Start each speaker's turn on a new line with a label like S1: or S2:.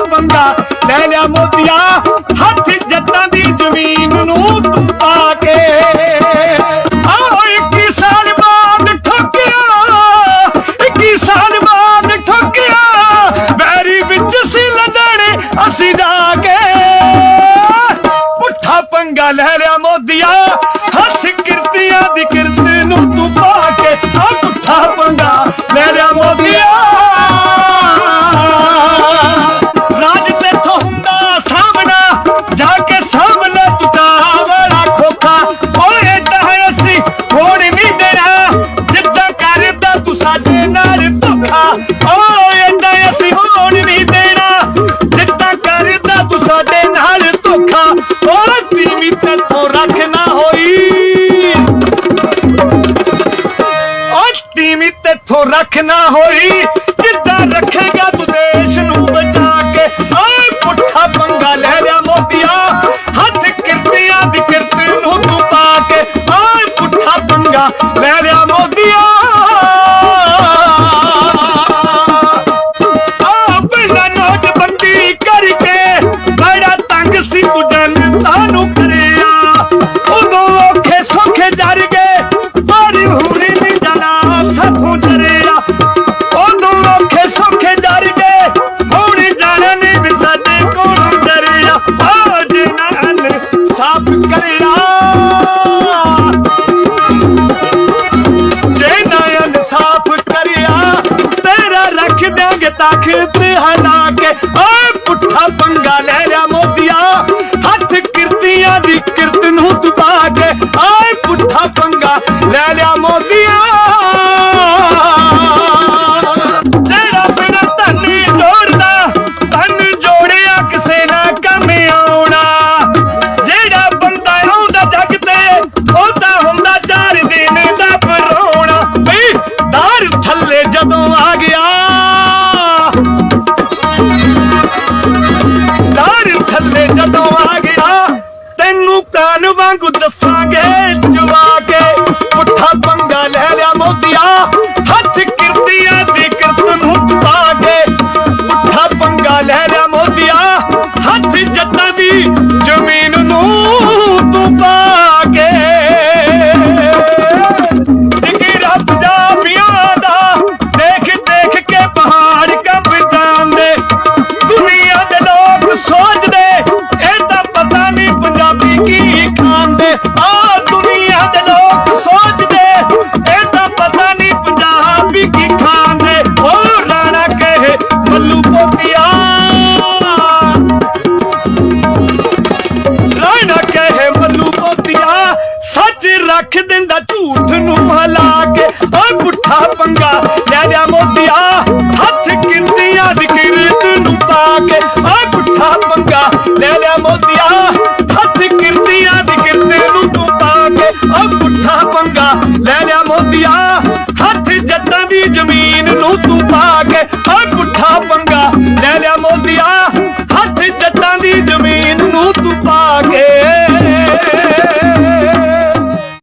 S1: ਪੁੱਠਾ ਲੈ ਲਿਆ ਮੋਤੀਆ, ਹੱਥ ਜੱਟਾਂ ਦੀ ਜ਼ਮੀਨ ਨੂੰ ਤੂੰ ਪਾ ਕੇ। ਆਓ 21 ਸਾਲ ਬਾਅਦ ਠੋਕਿਆ 21 ਸਾਲ ਬਾਅਦ ਠੋਕਿਆ ਬੈਰੀ ਵਿੱਚ ਸੀ ਲੜਣੇ ਅਸੀਂ ਜਾ ਕੇ ਪੁੱਠਾ ਪੰਗਾ ਲੈ ਲਿਆ ਮੋਦੀਆ ਸਾਡੇ ਨਾਲ ਧੋਖਾ। ਓਏ ਏਦਾਂ ਅਸੀਂ ਹੋਣ ਨਹੀਂ ਦੇਣਾ। ਜਿੱਦਾਂ ਕਰਦਾ ਤੂੰ ਸਾਡੇ ਨਾਲ ਧੋਖਾ। ਓ ਤੀਵੀਂ ਤੇਥੋਂ ਰੱਖ ਨਾ ਹੋਈ। ਓ ਤੀਵੀਂ ਤੇਥੋਂ ਰੱਖ ਨਾ ਹੋਈ। ਜਿੱਦਾਂ ਰੱਖੇਗਾ ਤੂੰ ਦੇਸ਼ ਨੂੰ ਬਚਾ ਕੇ। ਓਏ ਪੁੱਠਾ ਪੰਗਾ ਲੈ ਲਿਆ ਮੋਤੀਆ। ਹੱਥ ਕਿਰਤੀਆਂ ਦੀ ਕਿਰਤ ਨੂੰ ਤੂੰ ਪਾ ਕੇ। ਓਏ ਪੁੱਠਾ ਪੰਗਾ ਸਾਫ਼ ਕਰਿਆ ਜੇ ਨਾ ਇਨਸਾਫ ਕਰਿਆ, ਤੇਰਾ ਰੱਖ ਦਿਆਂਗੇ ਤਾਕਤ ਹਲਾ ਕੇ। ਓਏ ਪੁੱਠਾ ਪੰਗਾ ਲੈ man with the ਰੱਖ ਦਿੰਦਾ ਝੂਠ ਨੂੰ ਹਲਾ ਕੇ। ਓਏ ਪੁੱਠਾ ਪੰਗਾ ਲੈ ਲਿਆ ਮੋਤੀਆ ਹੱਥ ਕਿੰਦੀਆਂ ਦੀ ਕਿਰਤ ਨੂੰ ਪਾ ਕੇ। ਓਏ ਪੁੱਠਾ ਪੰਗਾ ਲੈ ਲਿਆ ਮੋਤੀਆ ਹੱਥ ਕਿੰਦੀਆਂ ਦੀ ਕਿਰਤ ਨੂੰ ਤੂੰ ਪਾ ਕੇ। ਓ ਪੁੱਠਾ ਪੰਗਾ ਲੈ ਲਿਆ ਮੋਤੀਆ ਹੱਥ ਜੱਟਾਂ ਦੀ ਜ਼ਮੀਨ ਨੂੰ ਤੂੰ ਪਾ ਕੇ। ਓਏ ਪੁੱਠਾ ਪੰਗਾ ਲੈ ਲਿਆ ਮੋਤੀਆ